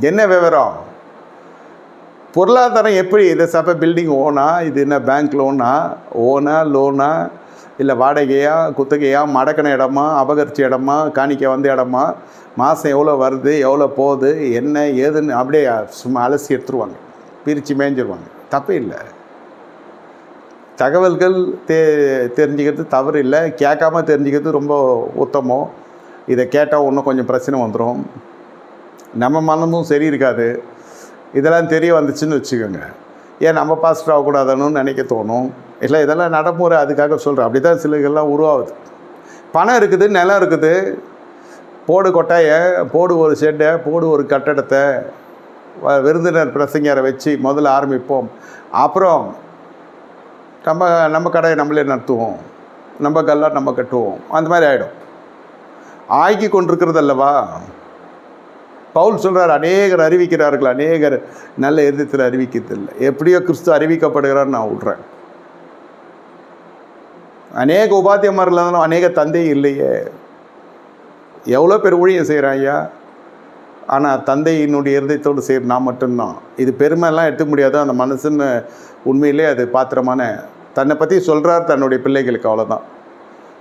என்ன விவரம்? பொருளாதாரம் எப்படி? இது சபை பில்டிங் ஓனா? இது என்ன பேங்க் லோனா ஓனா லோனா இல்லை வாடகையா குத்தகையா? மடக்கின இடமா? அபகரிச்ச இடமா? காணிக்க வந்த இடமா? மாதம் எவ்வளோ வருது? எவ்வளோ போகுது? என்ன ஏதுன்னு அப்படியே சும்மா அலசி எடுத்துருவாங்க. பிரித்து மேய்ஞ்சிருவாங்க. தப்பு இல்லை. தகவல்கள் தெ தெரிஞ்சுக்கிறது தவறு இல்லை. கேட்காம தெரிஞ்சுக்கிறது ரொம்ப உத்தமம். இதை கேட்டால் இன்னும் கொஞ்சம் பிரச்சனை வந்துடும் நம்ம மனமும் சரி இருக்காது. இதெல்லாம் தெரிய வந்துச்சுன்னு வச்சுக்கோங்க. ஏன் நம்ம பாஸ்டர் ஆகக்கூடாதுன்னு நினைக்க தோணும். இல்லை இதெல்லாம் நடைமுறை அதுக்காக சொல்கிறேன் அப்படி தான் சிலர்கள்லாம் உருவாகுது. பணம் இருக்குது நிலம் இருக்குது. போடு கொட்டாயை போடு ஒரு ஷெட்டை போடு ஒரு கட்டடத்தை வ- விருந்தினர் பிரசங்கரை வச்சு முதல்ல ஆரம்பிப்போம். அப்புறம் நம்ம நம்ம கடையை நம்மளே நடத்துவோம். நம்ம கல்லா நம்ம கட்டுவோம். அந்த மாதிரி ஆகிடும் ஆக்கி கொண்டிருக்கிறது அல்லவா? பவுல் சொல்கிறார் அநேகர் அறிவிக்கிறார்கள்? அநேகர் நல்ல எதிர்த்தில் அறிவிக்கிறதில்லை எப்படியோ கிறிஸ்து அறிவிக்கப்படுகிறார் நான் விட்றேன் அநேக உபாத்தியமாக இருந்தாலும் அநேக தந்தை இல்லையே. எவ்வளோ பேர் ஊழியம் செய்கிறான் ஐயா? ஆனால் தந்தையினுடைய இருதயத்தோடு செய்கிற நான் மட்டும்தான். இது பெருமைலாம் எடுத்துக்க முடியாது. அந்த மனசுன்னு உண்மையிலே அது பாத்திரமான தன்னை பற்றி சொல்கிறார் தன்னுடைய பிள்ளைகளுக்கு அவ்வளோதான்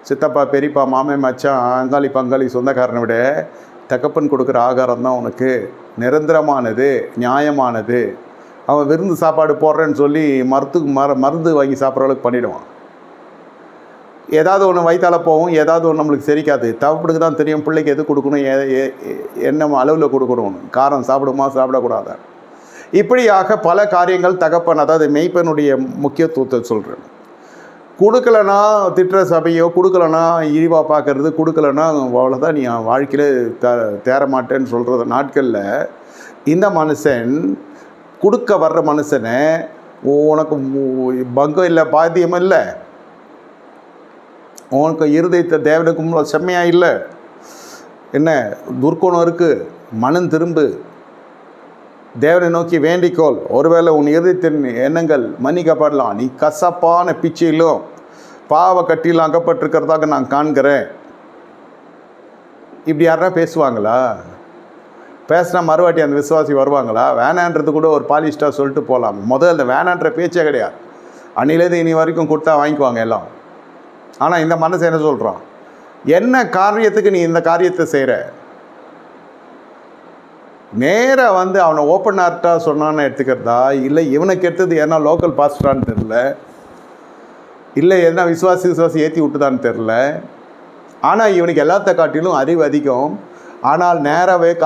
சித்தப்பா பெரியப்பா மாமே மச்சான் அங்காளி பங்காளி சொந்தக்காரனை விட தகப்பன் கொடுக்குற ஆகாரம் தான் உனக்கு. நிரந்தரமானது நியாயமானது. அவன் விருந்து சாப்பாடு போடுறேன்னு சொல்லி மருத்துக்கு மர மருந்து வாங்கி சாப்பிட்ற அளவுக்கு பண்ணிவிடுவான் ஏதாவது ஒன்று வயிற்றால் போகும் ஏதாவது ஒன்று நம்மளுக்கு செரிக்காது. தவப்படுக்கு தான் தெரியும் பிள்ளைக்கு எது கொடுக்கணும் எ- என்ன அளவில் கொடுக்கணும் காரம் சாப்பிடுமா சாப்பிடக்கூடாது? இப்படியாக பல காரியங்கள் தகப்பன் அதாவது மெய்ப்பனுடைய முக்கியத்துவத்தை சொல்கிறேன் கொடுக்கலனா திட்டுற சபையோ கொடுக்கலனா இழிவாக பார்க்கறது கொடுக்கலனா அவ்வளோதான் நீ வாழ்க்கையில் த தேரமாட்டேன்னு சொல்கிற நாட்களில் இந்த மனுஷன் கொடுக்க வர்ற மனுஷனை உனக்கு பங்கம் இல்லை பாத்தியம் இல்லை. உனக்கு இருதயத்தை தேவனுக்கு செம்மையாக இல்லை. என்ன துர்க்குணம் இருக்குது மனம் திரும்பு. தேவனை நோக்கி வேண்டிக்கோள். ஒருவேளை உன் இறுதித்தின் எண்ணங்கள் மன்னிக்கப்படலாம். நீ கசப்பான பிச்சையிலும் பாவ கட்டியில் அகப்பட்டிருக்கிறதாக நான் காண்கிறேன். இப்படி யாரா பேசுவாங்களா? பேசினா மறுவாட்டி அந்த விசுவாசி வருவாங்களா? வேணான்றது கூட ஒரு பாலிஸ்டாக சொல்லிட்டு போகலாம் முதல்ல அந்த வேணான்ற பேச்சே கிடையாது. அன்னிலேருந்து இனி வரைக்கும் கொடுத்தா வாங்கிக்குவாங்க எல்லாம். ஆனால் இந்த மனசு என்ன சொல்கிறான் என்ன காரியத்துக்கு நீ இந்த காரியத்தை செய்கிற நேராக வந்து அவனை ஓப்பன் ஆர்ட்டாக சொன்னான்னு எடுத்துக்கிறதா? இல்லை இவனுக்கு எடுத்தது ஏன்னா லோக்கல் பாஸ்டரான்னு தெரில இல்லை எதுனா விசுவாசி விசுவாசி ஏற்றி விட்டுதான்னு தெரில ஆனால் இவனுக்கு எல்லாத்த காட்டிலும் அறிவு அதிகம். ஆனால் நேராகவே